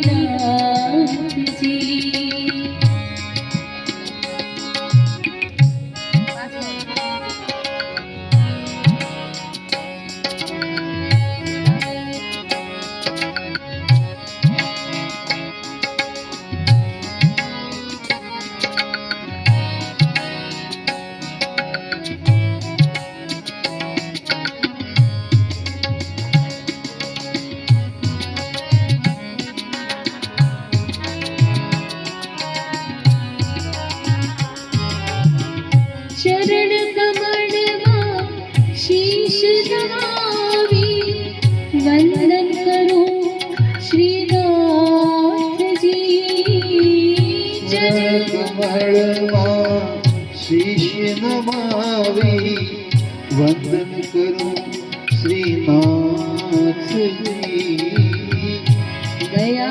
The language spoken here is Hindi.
Dinah. चरण कमल माँ शीश नमामि। वंदन करो श्रीनाथ जी चरण कमल माँ शीश नमामि। वंदन करो श्रीनाथ जी दया